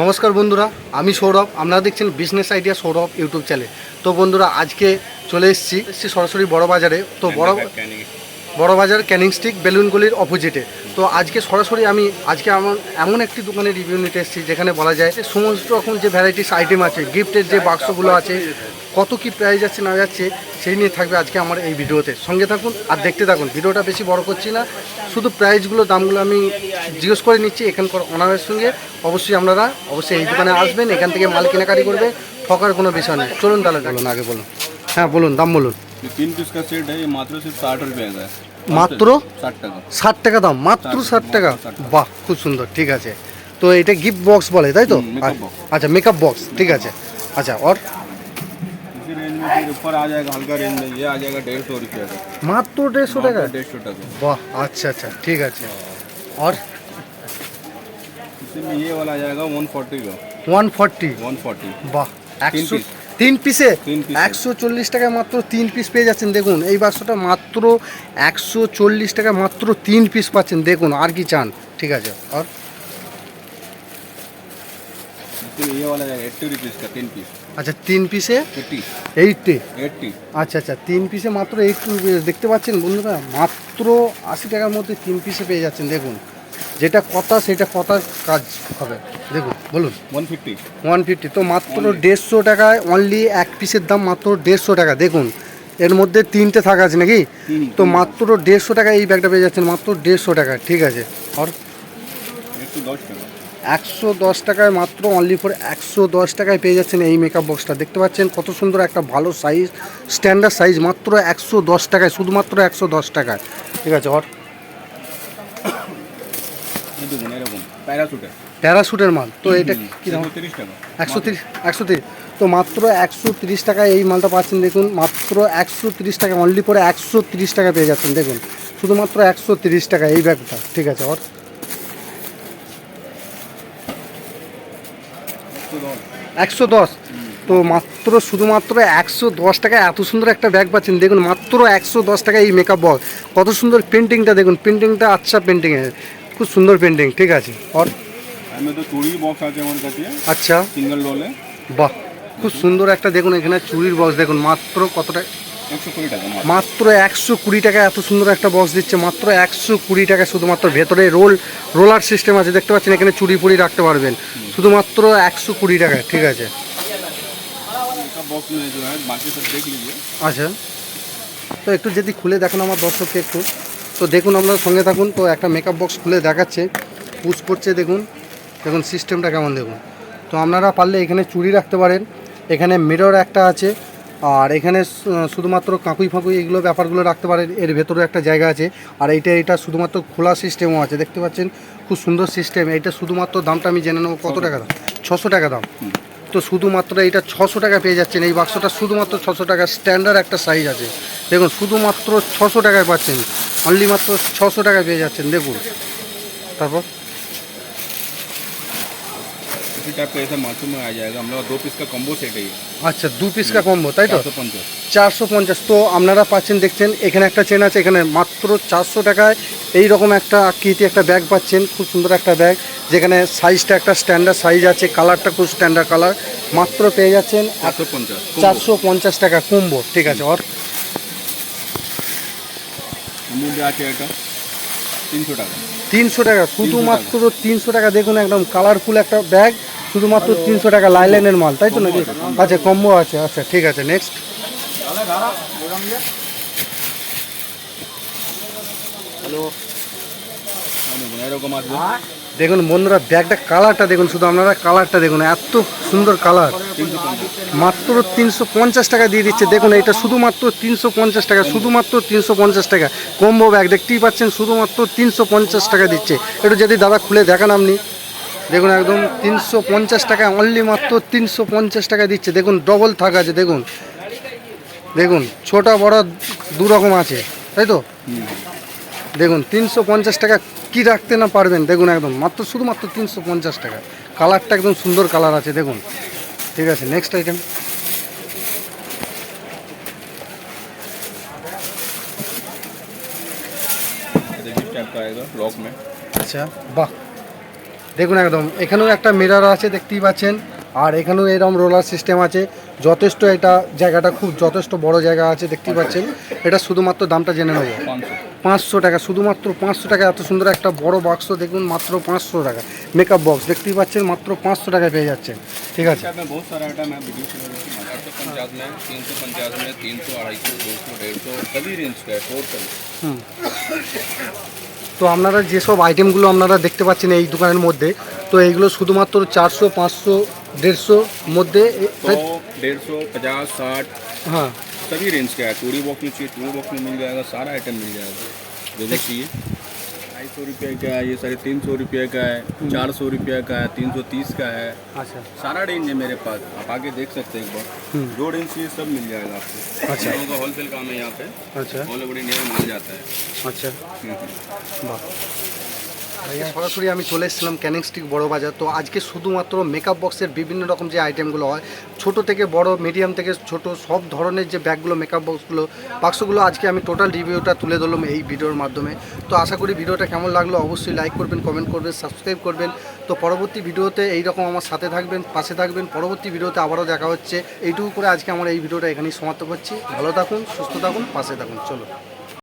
নমস্কার বন্ধুরা আমি সৌরভ। আপনারা দেখছেন business idea Sourav YouTube channel তো বন্ধুরা আজকে চলে এসেছি এসেছি সরাসরি বড় বাজারে তো বড় বড় বাজার ক্যানিং স্টিক বেলুনগুলির অপোজিটে তো আজকে সরাসরি আমি আজকে আমার এমন একটি দোকানে রিভিউ নিতে এসেছি যেখানে বলা যায় যে সমস্ত রকম যে ভ্যারাইটিস আইটেম আছে গিফটের যে বাক্সগুলো আছে কত কি প্রাইস যাচ্ছে না যাচ্ছে সেই নিয়ে থাকবে আজকে আমার এই ভিডিওতে। সঙ্গে থাকুন আর দেখতে থাকুন। ভিডিওটা বেশি বড় করছি না। শুধু প্রাইসগুলো দামগুলো আমি জিজ্ঞেস করে নিচ্ছি এখানকার ওনারের সঙ্গে অবশ্যই আপনারা অবশ্যই এই দোকানে আসবেন এখান থেকে মাল কেনাকাটি করবে ঠকার কোনো বিষয় নেই চলুন তাহলে বলুন আগে বলুন হ্যাঁ বলুন দাম বলুন ये तीन पीस का सेट है ये मात्र सिर्फ साठ रुपये का है মাত্র साठ टका ষাট টাকা দাম মাত্র ষাট টাকা বাহ খুব সুন্দর ঠিক আছে তো এটা গিফট বক্স বলে তাই তো হুম, makeup box। আচ্ছা মেকআপ বক্স ঠিক আছে আচ্ছা और इसी रेंज में फिर ऊपर आ जाएगा हल्का रेंज में ये आ जाएगा डेढ़ सौ रुपये का মাত্র দেড়শো টাকা मात्र डेढ़ सौ टका বাহ আচ্ছা আচ্ছা ঠিক আছে और इसी में ये वाला आ जाएगा वन फोर्टी का ওয়ান ফর্টি वन फोर्टी বাহ তিন একশো piece। তিন পিসে তিন piece। একশো চল্লিশ টাকায় মাত্র তিন পিস পেয়ে যাচ্ছেন দেখুন এই বাক্সটা মাত্র একশো চল্লিশ টাকা মাত্র তিন পিস পাচ্ছেন দেখুন আর কি চান ঠিক আছে আর इसी में ये वाला जाएगा एट्टी रुपीज़ का तीन पीस আচ্ছা তিন পিসে एट्टी এইটটি एट्टी আচ্ছা আচ্ছা তিন পিসে মাত্র একটু দেখতে পাচ্ছেন বন্ধুরা মাত্র আশি টাকার মধ্যে তিন পিসে পেয়ে যাচ্ছেন দেখুন যেটা কথা সেটা কথা কাজ হবে। দেখুন বলুন। ওয়ান ফিফটি ওয়ান ফিফটি তো মাত্র দেড়শো টাকায় অনলি এক পিসের দাম মাত্র দেড়শো টাকা। দেখুন এর মধ্যে তিনটে থাকা আছে নাকি? তো মাত্র দেড়শো টাকা এই ব্যাগটা পেয়ে যাচ্ছেন মাত্র দেড়শো টাকা ঠিক আছে। আর একশো দশ টাকায় মাত্র অনলি ফোর একশো দশ টাকায় পেয়ে যাচ্ছেন এই মেকআপ বক্সটা দেখতে পাচ্ছেন কত সুন্দর একটা ভালো সাইজ স্ট্যান্ডার্ড সাইজ মাত্র একশো দশ টাকায় শুধুমাত্র একশো দশ টাকায়। ঠিক আছে অর প্যারাসুটের মাল। তো এটা কি একশো তিরিশ একশো তিরিশ তো মাত্র একশো তিরিশ টাকায় এই মালটা পাচ্ছেন দেখুন মাত্র একশো তিরিশ টাকা অনলি পরে একশো তিরিশ টাকা পেয়ে যাচ্ছেন দেখুন। শুধুমাত্র একশো তিরিশ টাকা এই ব্যাগটা ঠিক আছে ওর। একশো দশ। তো মাত্র শুধুমাত্র একশো দশ টাকায় এত সুন্দর একটা ব্যাগ পাচ্ছেন দেখুন মাত্র একশো দশ টাকায় এই মেকআপ বক্স কত সুন্দর পেন্টিংটা দেখুন পেন্টিংটা আচ্ছা পেন্টিংয়ের খুব সুন্দর পেন্টিং ঠিক আছে। আচ্ছা। বাহ খুব সুন্দর একটা দেখুন এখানে চুরির বক্স দেখুন মাত্র কতটা মাত্র। একশো কুড়ি টাকা এত সুন্দর একটা বক্স দিচ্ছে মাত্র একশো কুড়ি টাকা শুধুমাত্র ভেতরে রোল রোলার সিস্টেম আছে দেখতে পাচ্ছেন এখানে চুড়ি পুরি রাখতে পারবেন। শুধুমাত্র একশো কুড়ি টাকা ঠিক আছে। আচ্ছা। তো একটু যদি খুলে দেখুন আমার দর্শককে একটু। তো দেখুন আপনার সঙ্গে থাকুন তো একটা মেকআপ বক্স খুলে দেখাচ্ছে পুশ করছে দেখুন দেখুন সিস্টেমটা কেমন দেখুন। তো আপনারা পারলে এখানে চুড়ি রাখতে পারেন এখানে মিরর একটা আছে আর এখানে শুধুমাত্র কাঁকুই ফাঁকুই এগুলো ব্যাপারগুলো রাখতে পারেন এর ভেতরে একটা জায়গা আছে আর এইটা এটা শুধুমাত্র খোলা সিস্টেমও আছে দেখতে পাচ্ছেন খুব সুন্দর সিস্টেম এইটা শুধুমাত্র দামটা আমি জেনে নেব কত টাকা দাম? ছশো টাকা দাম। তো শুধুমাত্র এটা ছশো টাকা পেয়ে যাচ্ছেন এই বাক্সটা শুধুমাত্র ছশো টাকা স্ট্যান্ডার্ড একটা সাইজ আছে। দেখুন শুধুমাত্র ছশো টাকায় পাচ্ছেন। অনলি মাত্র ছশো টাকায় পেয়ে যাচ্ছেন দেখুন তারপর इसी टाइप का ऐसा माथू में आ जाएगा हम लोग दो पीस का कॉम्बो सेट है ये আচ্ছা দু পিস কা কম্বো তাই তো चार सौ पंचास চারশো পঞ্চাশ তো আপনারা পাচ্ছেন দেখছেন এখানে একটা চেন আছে এখানে মাত্র চারশো টাকায় এই রকম একটা আকৃতি একটা ব্যাগ পাচ্ছেন খুব সুন্দর একটা ব্যাগ যেখানে সাইজটা একটা স্ট্যান্ডার্ড সাইজ আছে কালারটা খুব স্ট্যান্ডার্ড কালার মাত্র পেয়ে যাচ্ছেন चार सौ पंचास চারশো পঞ্চাশ টাকা কুম্বো ঠিক আছে ওর তিনশো টাকা। শুধুমাত্র তিনশো টাকা দেখুন একদম কালারফুল একটা ব্যাগ শুধুমাত্র তিনশো টাকা লাইলাইনের মাল তাই তো নাকি? আচ্ছা কম্বো আছে আচ্ছা ঠিক আছে নেক্সট এরকম আছে দেখুন বন্ধুরা, ব্যাগটা কালারটা দেখুন, শুধু আপনারা কালারটা দেখুন, এত সুন্দর কালার। মাত্র তিনশো পঞ্চাশ টাকা দিয়ে দিচ্ছে। দেখুন এটা শুধুমাত্র তিনশো পঞ্চাশ টাকা, শুধুমাত্র তিনশো পঞ্চাশ টাকা। কম্বো ব্যাগ দেখতেই পাচ্ছেন, শুধুমাত্র তিনশো পঞ্চাশ টাকা দিচ্ছে। একটু যদি দাদা খুলে দেখান আপনি। দেখুন, একদম তিনশো পঞ্চাশ টাকা অনলি মাত্র তিনশো পঞ্চাশ টাকা দিচ্ছে। দেখুন ডবল থাক আছে, দেখুন। দেখুন, ছোটা বড় দু রকম আছে, তাই তো। দেখুন, তিনশো পঞ্চাশ টাকা কি রাখতে না পারবেন? দেখুন একদম, মাত্র শুধুমাত্র তিনশো পঞ্চাশ টাকা। কালারটা একদম সুন্দর কালার আছে, দেখুন। ঠিক আছে নেক্সট আইটেম আচ্ছা বাহ। দেখুন একদম, এখানেও একটা মিরার আছে, দেখতেই পাচ্ছেন। আর এখানেও এরকম রোলার সিস্টেম আছে। যথেষ্ট এটা জায়গাটা খুব, যথেষ্ট বড় জায়গা আছে, দেখতেই পাচ্ছেন। এটা শুধুমাত্র দামটা জেনে নেব। পাঁচশো টাকা শুধুমাত্র পাঁচশো টাকা এত সুন্দর একটা বড় বাক্স দেখুন মাত্র পাঁচশো টাকা। মেকআপ বক্স দেখতেই পাচ্ছেন মাত্র পাঁচশো টাকায় পেয়ে যাচ্ছেন। ঠিক আছে? তো আপনারা যেসব আইটেমগুলো আপনারা দেখতে পাচ্ছেন এই দোকানের মধ্যে তো এইগুলো শুধুমাত্র চারশো পাঁচশো দেড়শো মধ্যে দেড়শো পঞ্চাশ ষাট। হ্যাঁ। सभी रेंज का है चूड़ी बॉक्स में चाहिए चूड़ी बॉक्स में मिल जाएगा सारा आइटम मिल जाएगा। जो जो चाहिए। ढाई सौ रुपये का है ये साढ़े तीन सौ रुपये का है हम्म। चार सौ रुपये का है तीन सौ तीस का है। अच्छा। सारा रेंज है मेरे पास। आप आगे देख सकते हैं एक बार। हम्म। जो रेंज चाहिए सब मिल जाएगा आपको। अच्छा। का होलसेल काम है यहाँ पे। अच्छा। ऑल ओवर इंडिया में मिल जाता है। अच्छा। हम्म। সরাসরি আমি চলে এসেছিলাম ক্যানিং স্টিক বড় বাজার। তো আজকে শুধুমাত্র মেকআপ বক্সের বিভিন্ন রকম যে আইটেমগুলো হয়, ছোট থেকে বড় মিডিয়াম থেকে ছোট, সব ধরনের যে ব্যাগগুলো মেকআপ বক্সগুলো বাক্সগুলো আজকে আমি টোটাল রিভিউটা তুলে ধরলাম এই ভিডিওর মাধ্যমে। তো আশা করি ভিডিওটা কেমন লাগল অবশ্যই লাইক করবেন কমেন্ট করবেন সাবস্ক্রাইব করবেন। তো পরবর্তী ভিডিওতে এই রকম আমার সাথে থাকবেন, পাশে থাকবেন। পরবর্তী ভিডিওতে আবারও দেখা হচ্ছে। এইটুকু করে আজকে আমার এই ভিডিওটা এখানেই সমাপ্ত করছি। ভালো থাকুন, সুস্থ থাকুন, পাশে থাকুন। চলো